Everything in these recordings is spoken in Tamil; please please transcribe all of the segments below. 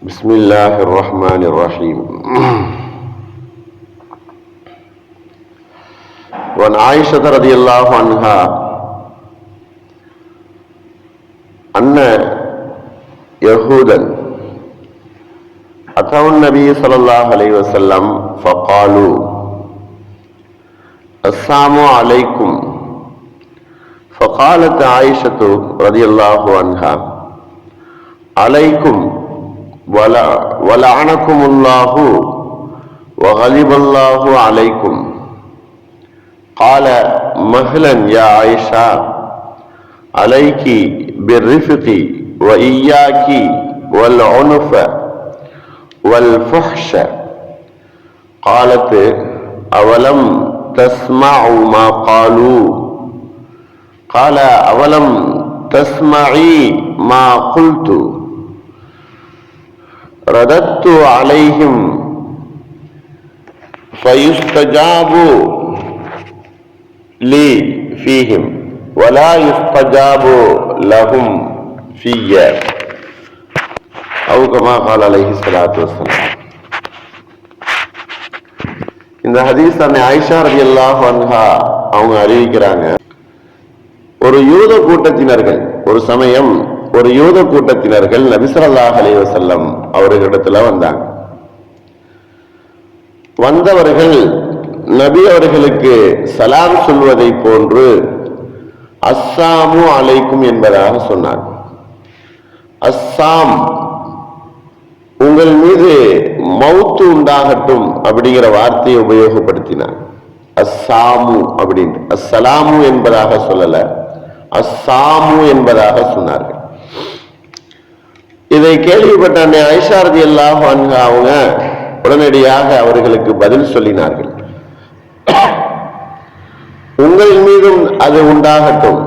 بسم الله الرحمن الرحيم. وعن عائشة رضي الله عنها أن يهودا أتوا النبي صلى الله عليه وسلم فقالوا السلام عليكم. فقالت عائشة رضي الله عنها عليكم. ولعنكم الله وغضب الله عليكم. قال مهلا يا عائشة عليك بالرفق وإياك والعنف والفحش. قالت أولم تسمعوا ما قالوا؟ قال أولم تسمعي ما قلت؟ رددت عليهم فيستجاب لي فيهم ولا يستجاب لهم في أو كما قال عليه الصلاة والسلام இந்த ஹதீஸ் அன்னை ஆயிஷா ரலியல்லாஹு அன்ஹா அவங்க அறிவிக்கிறாங்க ஒரு யூத கூட்டத்தினர்கள் ஒரு சமயம் ஒரு யூத கூட்டத்தினர்கள் நபிசரல்லாஹ் அலைவசல்லம் அவர்களிடத்துல வந்தாங்க. வந்தவர்கள் நபி அவர்களுக்கு சலாம் சொல்வதை போன்று அஸ்ஸாமு அலைக்கும் என்பதாக சொன்னார் அஸ்ஸாம் உங்கள் மீது மௌத்து உண்டாகட்டும் அப்படிங்கிற வார்த்தையை உபயோகப்படுத்தினார் அஸ்ஸாமு அப்படின்னு அஸ்ஸலாமு என்பதாக சொல்லல. அஸ்ஸாமு என்பதாக சொன்னார்கள். இதை கேள்விப்பட்ட அன்னை ஐஷாரதி அல்லாஹ் அவங்க உடனடியாக அவர்களுக்கு பதில் சொல்லினார்கள். உங்கள் மீதும் அது உண்டாகட்டும்.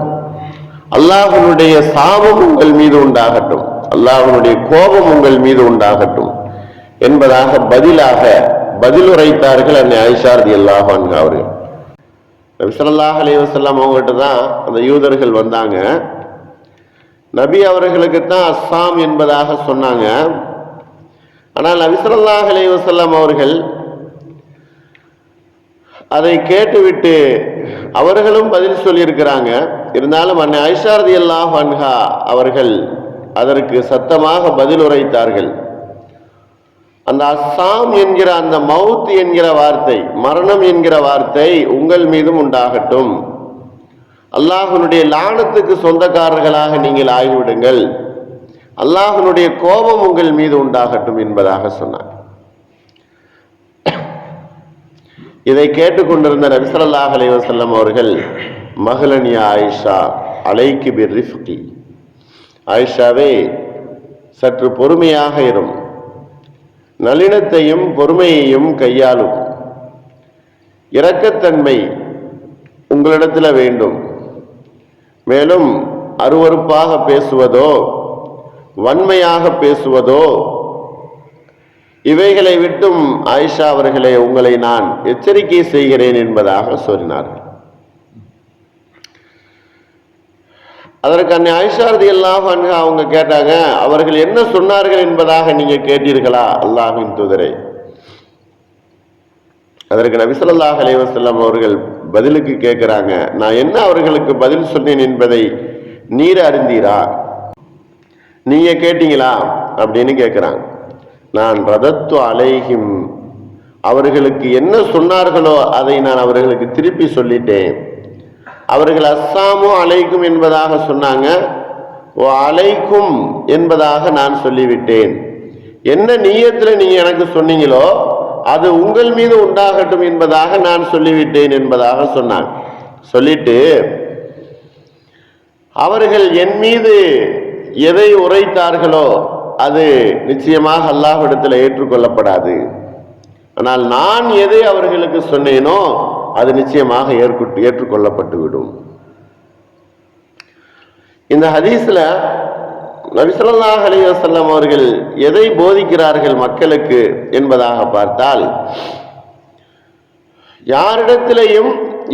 அல்லாஹனுடைய சாபம் உங்கள் மீது உண்டாகட்டும். அல்லாஹனுடைய கோபம் உங்கள் மீது உண்டாகட்டும். என்பதாக பதிலாக பதில் உரைத்தார்கள் அன்னை ஐஷாரதி அல்லாஹ் அவர்கள். நபி ஸல்லல்லாஹு அவங்ககிட்ட தான் அந்த யூதர்கள் வந்தாங்க. நபி அவர்களுக்கு தான் அஸ்ஸாம் என்பதாக சொன்னாங்க. ஆனால் நபிசல்லாஹ் ஸல்லல்லாஹு அவர்கள் அதை கேட்டுவிட்டு அவர்களும் பதில் சொல்லியிருக்கிறாங்க. இருந்தாலும் அன்னை ஐஷாரதி அல்லாஹ் அன்ஹா அவர்கள் அதற்கு சத்தமாக பதில் உரைத்தார்கள். அந்த அஸ்ஸாம் என்கிற அந்த மவுத் என்கிற வார்த்தை மரணம் என்கிற வார்த்தை உங்கள் மீதும் உண்டாகட்டும். அல்லாஹனுடைய லானத்துக்கு சொந்தக்காரர்களாக நீங்கள் ஆகிவிடுங்கள். அல்லாஹனுடைய கோபம் உங்கள் மீது உண்டாகட்டும் என்பதாக சொன்னார். இதை கேட்டுக்கொண்டிருந்த நபிசல்லா அலைவசல்லம் அவர்கள் மகளனியா ஆயிஷா அலைக்கு பிர் ரிஃப்கி. ஆயிஷாவே சற்று பொறுமையாக இரும். நளினத்தையும் பொறுமையையும் கையாளும். இரக்கத்தன்மை உங்களிடத்தில் வேண்டும். மேலும் அருவருப்பாக பேசுவதோ வன்மையாக பேசுவதோ இவைகளை விட்டும் ஆயிஷா அவர்களை உங்களை நான் எச்சரிக்கை செய்கிறேன் என்பதாக சொன்னார்கள். அதற்கு அன்னை ஐஷாரதி எல்லாம் அவங்க கேட்டாங்க அவர்கள் என்ன சொன்னார்கள் என்பதாக நீங்க கேட்டீர்களா? அல்லாஹின் தூதரை. அதற்கு நபிசல்லாஹ் அலைவசல்லம் அவர்கள் பதிலுக்கு கேட்குறாங்க நான் என்ன அவர்களுக்கு பதில் சொன்னேன் என்பதை நீர் அறிந்தீரா? நீங்கள் கேட்டீங்களா? அப்படின்னு கேட்குறாங்க. நான் ரதத்து அலைகிம் அவர்களுக்கு என்ன சொன்னார்களோ அதை நான் அவர்களுக்கு திருப்பி சொல்லிட்டேன். அவர்கள் அஸ்ஸாமு அலைக்கும் என்பதாக சொன்னாங்க ஓ அலைக்கும் என்பதாக நான் சொல்லிவிட்டேன். என்ன நீயத்தில் நீங்கள் எனக்கு சொன்னீங்களோ அது உங்கள் மீது உண்டாகட்டும் என்பதாக நான் சொல்லிவிட்டேன் என்பதாக சொன்னான். சொல்லிட்டு அவர்கள் என் மீது எதை உரைத்தார்களோ அது நிச்சயமாக அல்லாஹிடத்தில் ஏற்றுக்கொள்ளப்படாது. ஆனால் நான் எதை அவர்களுக்கு சொன்னேனோ அது நிச்சயமாக ஏற்கொண்டு ஏற்றுக்கொள்ளப்பட்டு விடும் இந்த ஹதீஸ்ல நபிசல்லாஹ் அலைஹி அவர்கள் எதை போதிக்கிறார்கள் மக்களுக்கு என்பதாக பார்த்தால் யாரிடத்திலையும்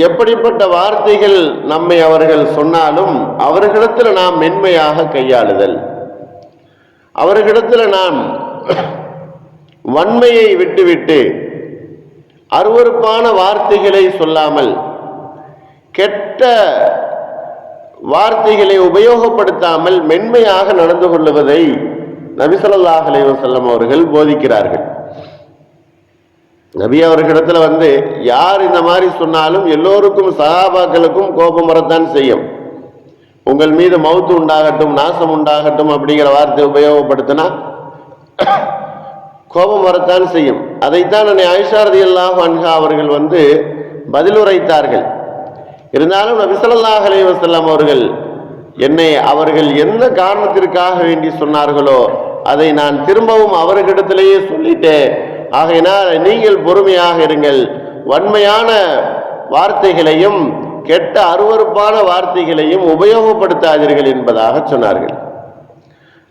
எப்படிப்பட்ட வார்த்தைகள் நம்மை அவர்கள் சொன்னாலும் அவர்களிடத்தில் நாம் மென்மையாக கையாளுதல். அவர்களிடத்தில் நாம் வன்மையை விட்டுவிட்டு அருவருப்பான வார்த்தைகளை சொல்லாமல் கெட்ட வார்த்தைகளை உபயோகப்படுத்தாமல் மென்மையாக நடந்து கொள்ளுவதை நபிசல்லாஹ் அலைவசல்லம் அவர்கள் போதிக்கிறார்கள். நபி அவர்களிடத்துல வந்து யார் இந்த மாதிரி சொன்னாலும் எல்லோருக்கும் சகாபாக்களுக்கும் கோபம் வரத்தான் செய்யும். உங்கள் மீது மவுத்து உண்டாகட்டும் நாசம் உண்டாகட்டும் அப்படிங்கிற வார்த்தை உபயோகப்படுத்தினா கோபம் வரத்தான் செய்யும். அதைத்தான் அன்னை ஐஷாரதி அல்லாஹ் அன்ஹா அவர்கள் வந்து பதிலுரைத்தார்கள். இருந்தாலும் நபிசல்லாஹ் அலைஹி வஸல்லம் அவர்கள் என்னை அவர்கள் எந்த காரணத்திற்காக வேண்டி சொன்னார்களோ அதை நான் திரும்பவும் அவர்களிடத்திலேயே சொல்லிட்டேன். ஆகையினால் நீங்கள் பொறுமையாக இருங்கள். வன்மையான வார்த்தைகளையும் கெட்ட அருவருப்பான வார்த்தைகளையும் உபயோகப்படுத்தாதீர்கள் என்பதாக சொன்னார்கள்.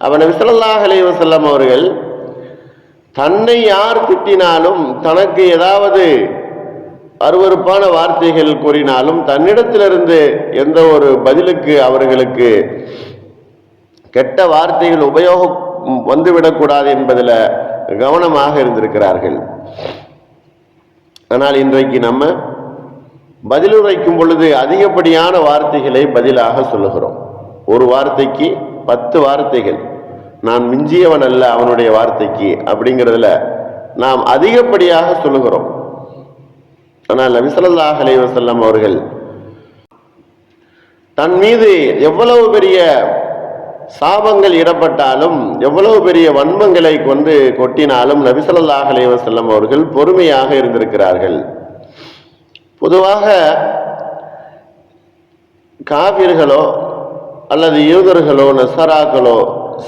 அவன் விசலல்லாஹ் அலைஹி வஸல்லம் அவர்கள் தன்னை யார் திட்டினாலும் தனக்கு ஏதாவது அருவருப்பான வார்த்தைகள் கூறினாலும் தன்னிடத்திலிருந்து எந்த ஒரு பதிலுக்கு அவர்களுக்கு கெட்ட வார்த்தைகள் உபயோகம் வந்துவிடக்கூடாது என்பதில் கவனமாக இருந்திருக்கிறார்கள். ஆனால் இன்றைக்கு நம்ம பதிலுரைக்கும் பொழுது அதிகப்படியான வார்த்தைகளை பதிலாக சொல்லுகிறோம். ஒரு வார்த்தைக்கு பத்து வார்த்தைகள். நான் மிஞ்சியவன் அல்ல அவனுடைய வார்த்தைக்கு அப்படிங்கிறதுல நாம் அதிகப்படியாக சொல்லுகிறோம். ஆனால் நபிசல்லாஹ் அலைஹி வஸல்லம் அவர்கள் தன் மீது எவ்வளவு பெரிய சாபங்கள் இடப்பட்டாலும் எவ்வளவு பெரிய வன்மங்களை கொண்டு கொட்டினாலும் நபிசல்லாஹ் அலைவசல்லம் அவர்கள் பொறுமையாக இருந்திருக்கிறார்கள். பொதுவாக காவிர்களோ அல்லது யூதர்களோ நசராக்களோ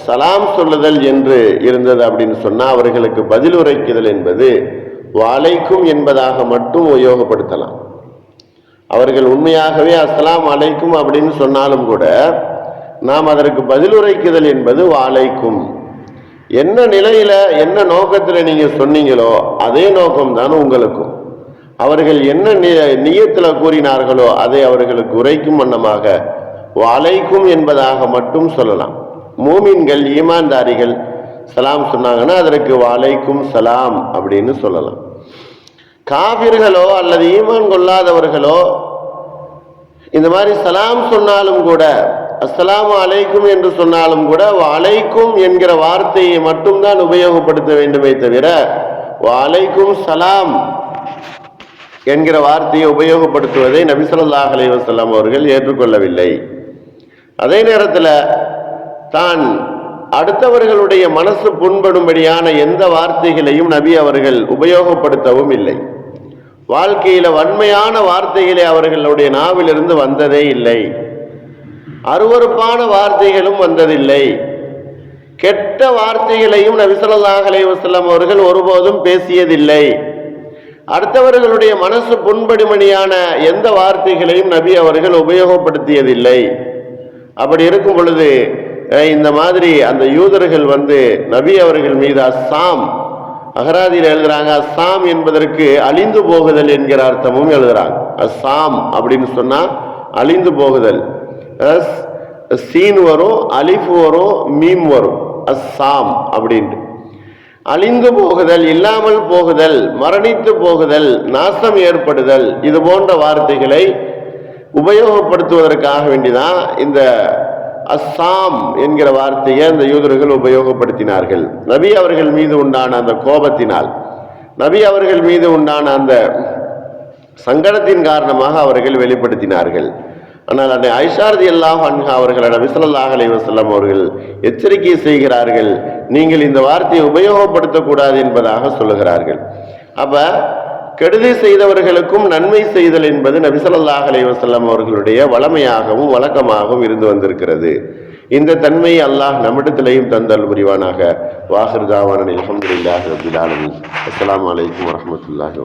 சலாம் சொல்லுதல் என்று இருந்தது அப்படின்னு சொன்னால் அவர்களுக்கு பதில் உரைக்குதல் என்பது வாழைக்கும் என்பதாக மட்டும் உபயோகப்படுத்தலாம். அவர்கள் உண்மையாகவே அஸ்ஸலாம் அலைக்கும் அப்படின்னு சொன்னாலும் கூட நாம் அதற்கு பதிலுரைக்குதல் என்பது வாழைக்கும் என்ன நிலையில என்ன நோக்கத்தில் நீங்க சொன்னீங்களோ அதே நோக்கம்தான் உங்களுக்கும். அவர்கள் என்ன நி- கூறினார்களோ அதை அவர்களுக்கு உரைக்கும் வண்ணமாக வாழைக்கும் என்பதாக மட்டும் சொல்லலாம். மூமின்கள் ஈமான்தாரிகள் சலாம் சொன்னாங்கன்னா அதற்கு வாழைக்கும் சலாம் அப்படின்னு சொல்லலாம். காபிர்களோ அல்லது ஈமான் கொள்ளாதவர்களோ இந்த மாதிரி சலாம் சொன்னாலும் கூட அஸ்லாம் அலைக்கும் என்று சொன்னாலும் கூட அலைக்கும் என்கிற வார்த்தையை மட்டும்தான் உபயோகப்படுத்த வேண்டுமே தவிர அலைக்கும் சலாம் என்கிற வார்த்தையை உபயோகப்படுத்துவதை நபிசல்லாஹ் அலைவசல்லாம் அவர்கள் ஏற்றுக்கொள்ளவில்லை. அதே நேரத்தில் தான் அடுத்தவர்களுடைய மனசு புண்படும்படியான எந்த வார்த்தைகளையும் நபி அவர்கள் உபயோகப்படுத்தவும் இல்லை. வாழ்க்கையில வன்மையான வார்த்தைகளை அவர்களுடைய நாவிலிருந்து வந்ததே இல்லை. அருவருப்பான வார்த்தைகளும் வந்ததில்லை. கெட்ட வார்த்தைகளையும் நபி ஸல்லல்லாஹு அவர்கள் ஒருபோதும் பேசியதில்லை. அடுத்தவர்களுடைய மனசு புண்படுமணியான எந்த வார்த்தைகளையும் நபி அவர்கள் உபயோகப்படுத்தியதில்லை. அப்படி இருக்கும் பொழுது இந்த மாதிரி அந்த யூதர்கள் வந்து நபி அவர்கள் மீது அஸ்ஸாம் அகராதியில் எழுதுறாங்க அஸ்ஸாம் என்பதற்கு அழிந்து போகுதல் என்கிற அர்த்தமும் எழுதுறாங்க. அஸ்ஸாம் அப்படின்னு சொன்னா அழிந்து போகுதல். அஸ் சீன் வரும் அலிஃப் வரும் மீம் வரும். அஸ்ஸாம் அப்படின்ட்டு. அழிந்து போகுதல் இல்லாமல் போகுதல் மரணித்து போகுதல் நாசம் ஏற்படுதல் இது போன்ற வார்த்தைகளை உபயோகப்படுத்துவதற்காக வேண்டிதான் இந்த அஸ்ஸாம் என்கிற வார்த்தையை அந்த யூதர்கள் உபயோகப்படுத்தினார்கள். நபி அவர்கள் மீது உண்டான அந்த கோபத்தினால் நபி அவர்கள் மீது உண்டான அந்த சங்கடத்தின் காரணமாக அவர்கள் வெளிப்படுத்தினார்கள். ஆனால் அன்னை ஐஷாரதி அல்லாஹ் அன்ஹா அவர்களிடம் விசலல்லாஹ் ஸல்லல்லாஹு அவர்கள் எச்சரிக்கை செய்கிறார்கள் நீங்கள் இந்த வார்த்தையை உபயோகப்படுத்தக்கூடாது என்பதாக சொல்லுகிறார்கள். அப்ப கெடுதி செய்தவர்களுக்கும் நன்மை செய்தல் என்பது நபிசல்லாஹ் அலைவசல்லம் அவர்களுடைய வளமையாகவும் வழக்கமாகவும் இருந்து வந்திருக்கிறது. இந்த தன்மை அல்லாஹ் நம்மிடத்திலையும் தந்தல் புரிவானாக. வாஹிர் தாவான அல்ஹம்துலில்லாஹி ரப்பில் ஆலமீன். அஸ்ஸலாமு அலைக்கும் வரஹ்மத்துல்லாஹி